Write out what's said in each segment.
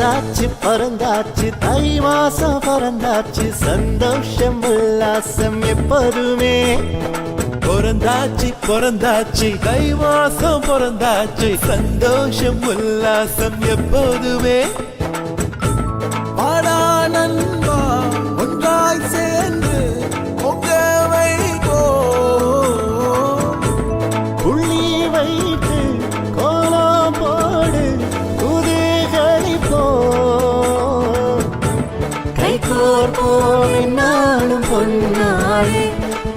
பிறந்தாச்சு பறந்தாச்சு தை மாசம் பறந்தாச்சு சந்தோஷம் உல்லாசம் எப்போதுமே. பிறந்தாச்சு பிறந்தாச்சு தை மாசம் பிறந்தாச்சு சந்தோஷம் உல்லாசம் எப்போதுமே. கோர்ப்போம் இந்நாளும் பொன்னாளே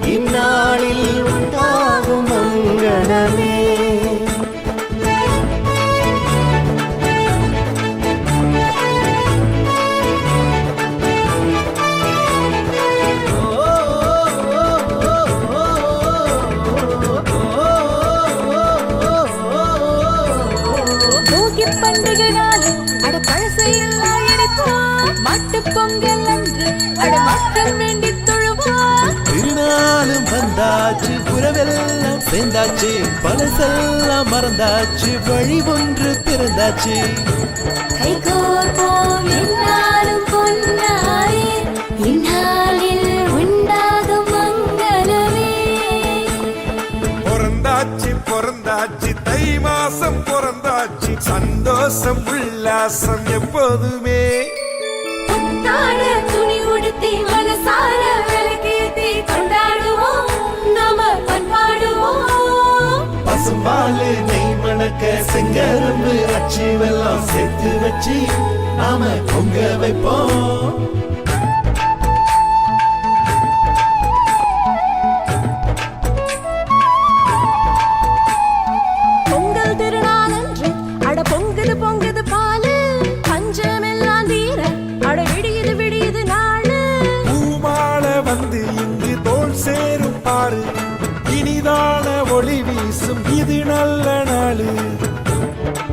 இந்நாளில் உண்டாகும் மங்களமே பண்டிகை அட பொங்கல் அன்று மக்கள் வேண்டி தொழுவோம் திருநாளும் வந்தாச்சு உறவெல்லாம் சேர்ந்தாச்சு பழசெல்லாம் மறந்தாச்சு வழி ஒன்று பிறந்தாச்சு கை கோர்ப்போம் என்னாலும் பொன்னாரே இந்நாளில் உண்டாகும் மங்களமே. பிறந்தாச்சு பிறந்தாச்சு தை மாசம் பிறந்தாச்சு சந்தோஷம் உல்லாசம் எப்போதுமே. புத்தாட மனசார விளக்கேத்தி கொண்டாடுவோம். நாம பண்பாடுவோம். பசும்பாலு நெய் மணக்க செங்கரும்பு அச்சி வெல்லாம் சேர்த்து வச்சு நாம பொங்க வைப்போம். நாளு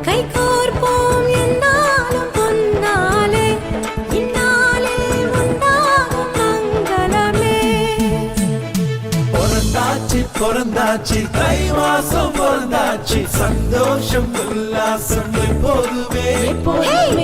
கை கோர்ப்போம் என்னாலும் பொன்னாலே. இந்நாளில் உண்டாகும் மங்களமே. பிறந்தாச்சு பிறந்தாச்சு தை மாசம் பிறந்தாச்சு சந்தோஷம் உல்லாசம் எப்போதுமே. பிறந்தாச்சு